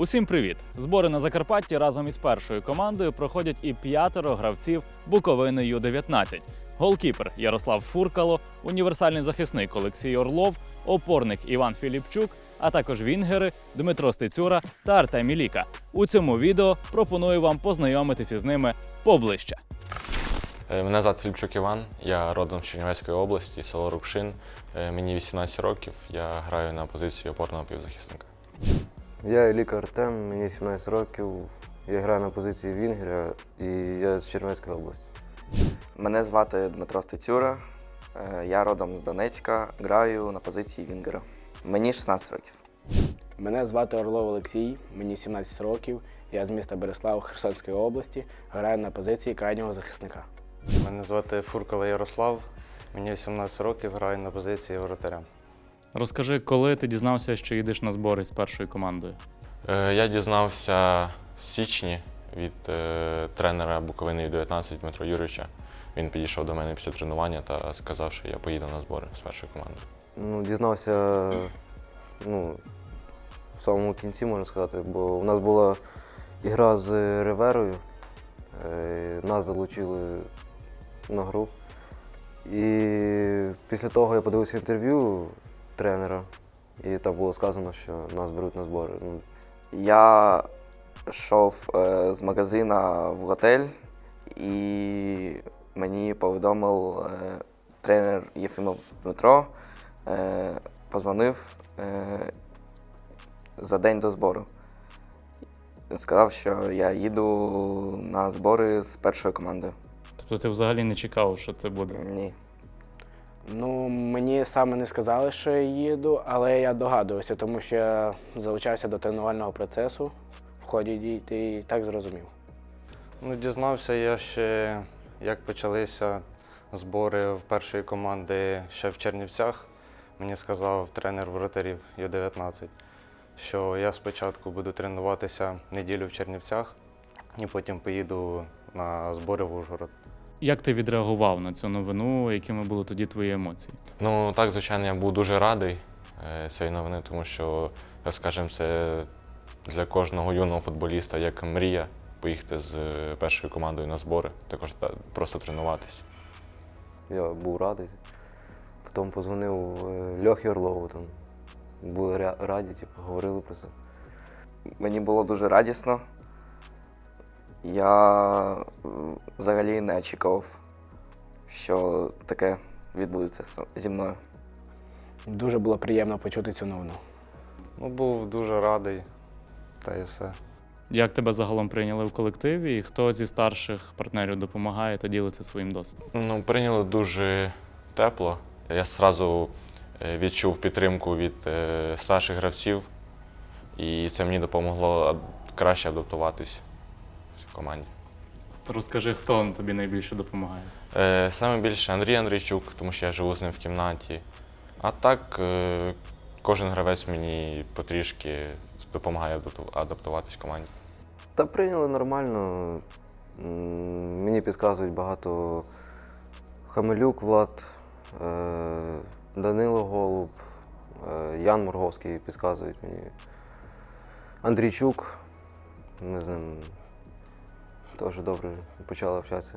Усім привіт! Збори на Закарпатті разом із першою командою проходять і п'ятеро гравців Буковини Ю-19. Голкіпер Ярослав Фуркало, універсальний захисник Олексій Орлов, опорник Іван Філіпчук, а також вінгери Дмитро Стецюра та Артем Міліка. У цьому відео пропоную вам познайомитися з ними поближче. Е, Мене звати Філіпчук Іван, я родом з Чернівецької області, село Рукшин. Е, Мені 18 років, я граю на позиції опорного півзахисника. Я Еліка Артем, мені 17 років. Я граю на позиції Вінгера і я з Чернівецької області. Мене звати Дмитро Стецюра. Е, Я родом з Донецька, граю на позиції Вінгера. Мені 16 років. Мене звати Орлов Олексій, мені 17 років. Я з міста Береслав Херсонської області, граю на позиції крайнього захисника. Мене звати Фуркала Ярослав, мені 18 років, граю на позиції воротаря. Розкажи, коли ти дізнався, що їдеш на збори з першою командою? Е, Я дізнався в січні від е, тренера Буковини Ю-19 Дмитро Юрича. Він підійшов до мене після тренування та сказав, що я поїду на збори з першої команди. Ну, дізнався ну, в самому кінці, можна сказати, бо у нас була ігра з Реверою. Е, Нас залучили на гру. І після того я подивився інтерв'ю тренера, і там було сказано, що нас беруть на збори. Ну, Я йшов е, з магазина в готель і мені повідомив е, тренер Єфимов Дмитро, е, позвонив е, за день до збору. Сказав, що я їду на збори з першою командою. Тобто ти взагалі не чекав, що це буде? Ні. Ну, мені саме не сказали, що я їду, але я догадувався, тому що я залучався до тренувального процесу в ході дій і так зрозумів. Ну, дізнався я ще, як почалися збори в першої команди ще в Чернівцях. Мені сказав тренер воротарів Ю-19, що я спочатку буду тренуватися неділю в Чернівцях і потім поїду на збори в Ужгород. Як ти відреагував на цю новину? Якими були тоді твої емоції? Ну так, звичайно, я був дуже радий е, цієї новини, тому що, так скажемо, це для кожного юного футболіста як мрія поїхати з е, першою командою на збори, також просто тренуватися. Я був радий. Потім позвонив е, Льохі Орлову, там були раді, типу, говорили про це. Мені було дуже радісно. Я е, взагалі не очікував, що таке відбудеться зі мною. Дуже було приємно почути цю новину. Ну, був дуже радий, та і все. Як тебе загалом прийняли в колективі, і хто зі старших партнерів допомагає та ділиться своїм досвідом? Ну, прийняли дуже тепло. Я одразу відчув підтримку від е, старших гравців, і це мені допомогло краще адаптуватись команді. Розкажи, хто тобі найбільше допомагає? Е, Саме більше Андрій Андрійчук, тому що я живу з ним в кімнаті. А так, е, кожен гравець мені потрішки допомагає адаптуватись в команді. Та прийняли нормально. Мені підказують багато Хамелюк Влад, е, Данило Голуб, е, Ян Морговський підказують мені. Андрійчук. Ми з ним теж добре почали общатися.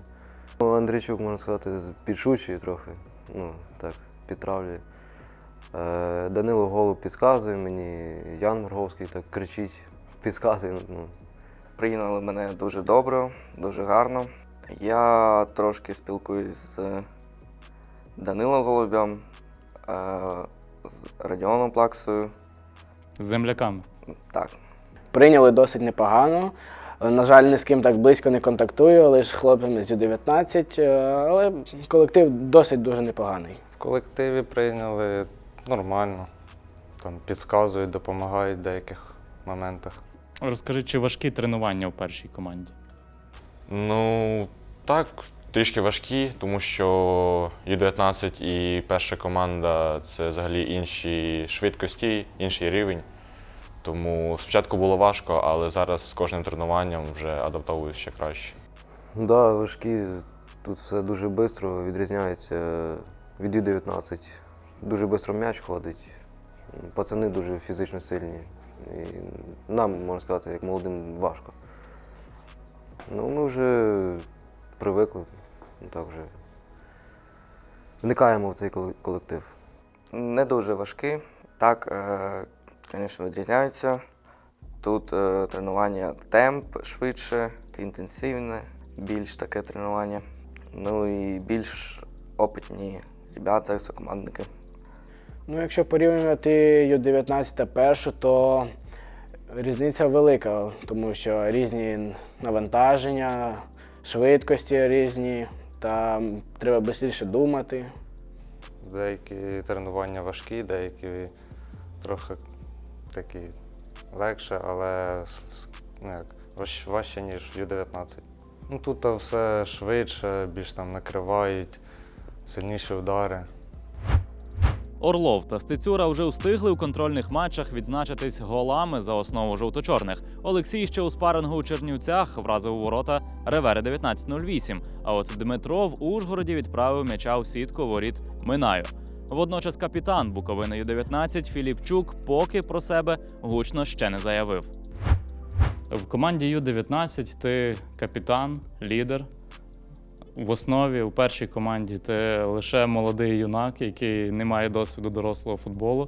Ну, Андрійчук, можна сказати, з- підшучує трохи. Ну, так, підтравлює. Е, Данило Голуб підказує мені, Ян Морговський так кричить, підказує. Ну, Прийняли мене дуже добре, дуже гарно. Я трошки спілкуюсь з Данилом Голубем, е, з Радіоном Плаксою. З земляками. Так, Прийняли досить непогано. На жаль, ні з ким так близько не контактую, лише хлопцями з Ю-19, е, але колектив досить дуже непоганий. В колективі прийняли нормально, там підказують, допомагають в деяких моментах. Розкажи, чи важкі тренування в першій команді? Ну, так, трішки важкі, тому що Ю-19 і перша команда це взагалі інші швидкості, інший рівень. Тому спочатку було важко, але зараз з кожним тренуванням вже адаптовуюсь ще краще. Да, важкі. Тут все дуже швидко відрізняється від Ю-19. Дуже швидко м'яч ходить. Пацани дуже фізично сильні. І нам, можна сказати, як молодим важко. Ну, ми вже привикли, ну, так вже вникаємо в цей колектив. Не дуже важкі. Так, е, звісно, відрізняються. Тут е, тренування темп швидше, інтенсивне, більш таке тренування. Ну і більш опитні ребята, сокомандники. Ну, якщо порівнювати Ю-19 та першу, то різниця велика, тому що різні навантаження, швидкості різні, та треба швидше думати. Деякі тренування важкі, деякі трохи такі легше, але ну, як, важче, ніж в Ю-19. Ну, тут все швидше, більш там накривають, сильніші удари. Орлов та Стецюра вже встигли у контрольних матчах відзначитись голами за основу жовто-чорних. Олексій ще у спарингу у Чернівцях вразив у ворота Ревери 1908. А от Дмитро в Ужгороді відправив м'яча у сітку воріт Минаю. Водночас капітан Буковини Ю-19 Філіпчук поки про себе гучно ще не заявив. В команді Ю-19 ти капітан, лідер. В основі у першій команді ти лише молодий юнак, який не має досвіду дорослого футболу.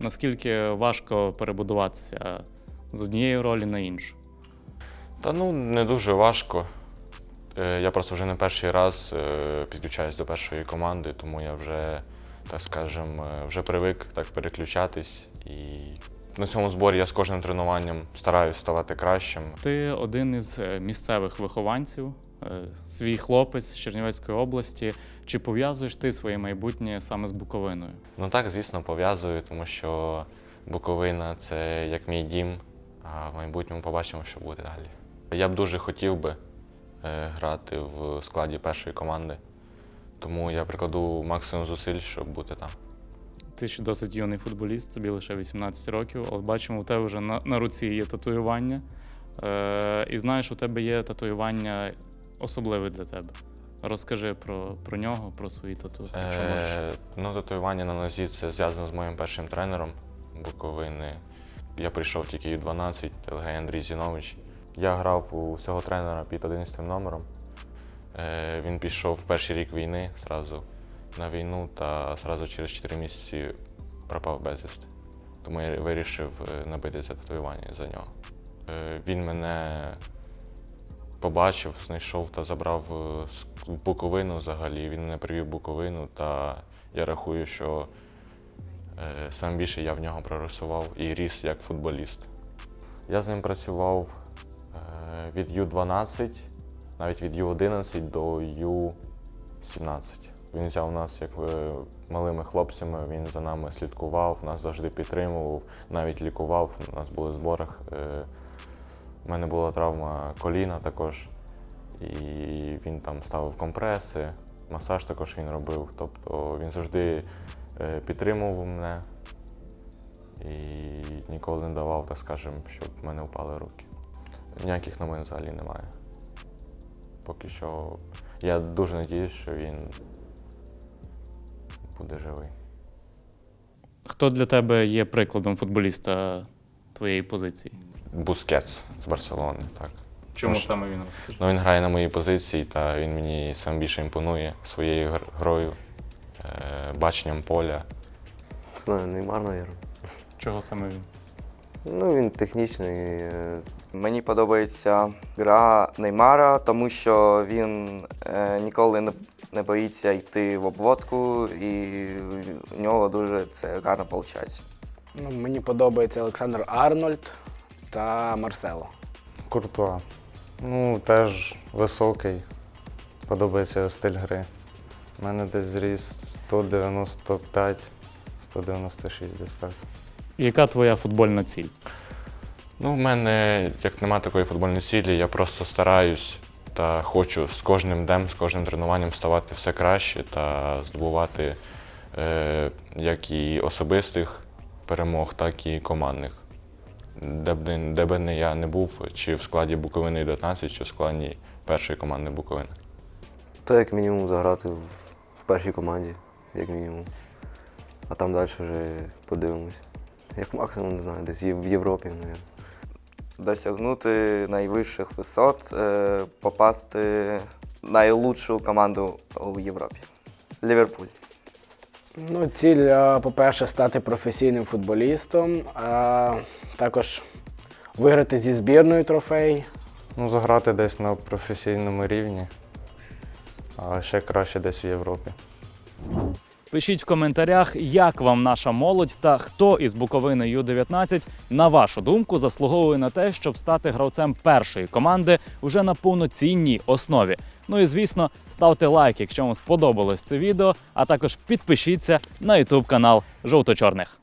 Наскільки важко перебудуватися з однієї ролі на іншу? Та ну не дуже важко. Е, Я просто вже не перший раз е, підключаюсь до першої команди, тому я вже, так скажем, е, вже привик так переключатись. І на цьому зборі я з кожним тренуванням стараюсь ставати кращим. Ти один із е, місцевих вихованців, е, свій хлопець з Чернівецької області. Чи пов'язуєш ти своє майбутнє саме з Буковиною? Ну так, звісно, пов'язую, тому що Буковина це як мій дім, а в майбутньому побачимо, що буде далі. Я б дуже хотів би грати в складі першої команди, тому я прикладу максимум зусиль, щоб бути там. Ти ще досить юний футболіст, тобі лише 18 років, але бачимо, у тебе вже на, на руці є татуювання. Е, і знаєш, у тебе є татуювання особливе для тебе. Розкажи про, про нього, про свої тату, якщо можеш. Е, ну, татуювання на нозі це зв'язано з моїм першим тренером Буковини. Я прийшов тільки у 12, Телгей Андрій Зінович. Я грав у всього тренера під 11 номером. Е, він пішов в перший рік війни зразу на війну та зразу через 4 місяці пропав безвісти. Тому я вирішив е, набити це татуювання за нього. Е, він мене побачив, знайшов та забрав Буковину взагалі. Він мене привів Буковину, та я рахую, що сам більше я в нього прорисував і ріс як футболіст. Я з ним працював від Ю-12, навіть від Ю-11 до Ю-17. Він взяв нас як е, малими хлопцями, він за нами слідкував, нас завжди підтримував, навіть лікував. У нас були в зборах. Е, у мене була травма коліна також, і він там ставив компреси, масаж також він робив. Тобто він завжди е, підтримував мене і ніколи не давав, так скажемо, щоб в мене впали руки. Ніяких новин взагалі немає. Поки що я дуже надіюсь, що він буде живий. Хто для тебе є прикладом футболіста твоєї позиції? Бускетс з Барселони, так. Чому Може. саме він розкажи? Ну, він грає на моїй позиції, та він мені сам більше імпонує своєю грою, е, баченням поля. Знаю, Неймар, мабуть. Чого саме він? Ну, він технічний. е, Мені подобається гра Неймара, тому що він е, ніколи не, не боїться йти в обводку, і у нього дуже це гарно виходить. Ну, мені подобається Олександр Арнольд та Марсело. Куртуа. Ну, теж високий. Подобається його стиль гри. У мене десь зріс 195, 196 десь так. Яка твоя футбольна ціль? Ну, в мене, як нема такої футбольної цілі, я просто стараюсь та хочу з кожним днем, з кожним тренуванням ставати все краще та здобувати е, як і особистих перемог, так і командних. Де б, де б не я не був, чи в складі Буковини 19, чи в складі першої команди Буковини. Це як мінімум заграти в першій команді, як мінімум. А там далі вже подивимось. Як максимум, не знаю, десь в Європі, мабуть. Досягнути найвищих висот, е, попасти в найлучшу команду у Європі. Ліверпуль. Ну, ціль, е, по-перше, стати професійним футболістом, а також виграти зі збірною трофей. Ну, заграти десь на професійному рівні, а ще краще десь в Європі. Пишіть в коментарях, як вам наша молодь та хто із Буковини Ю-19, на вашу думку, заслуговує на те, щоб стати гравцем першої команди уже на повноцінній основі. Ну і звісно, ставте лайк, якщо вам сподобалось це відео, а також підпишіться на YouTube канал Жовто-Чорних.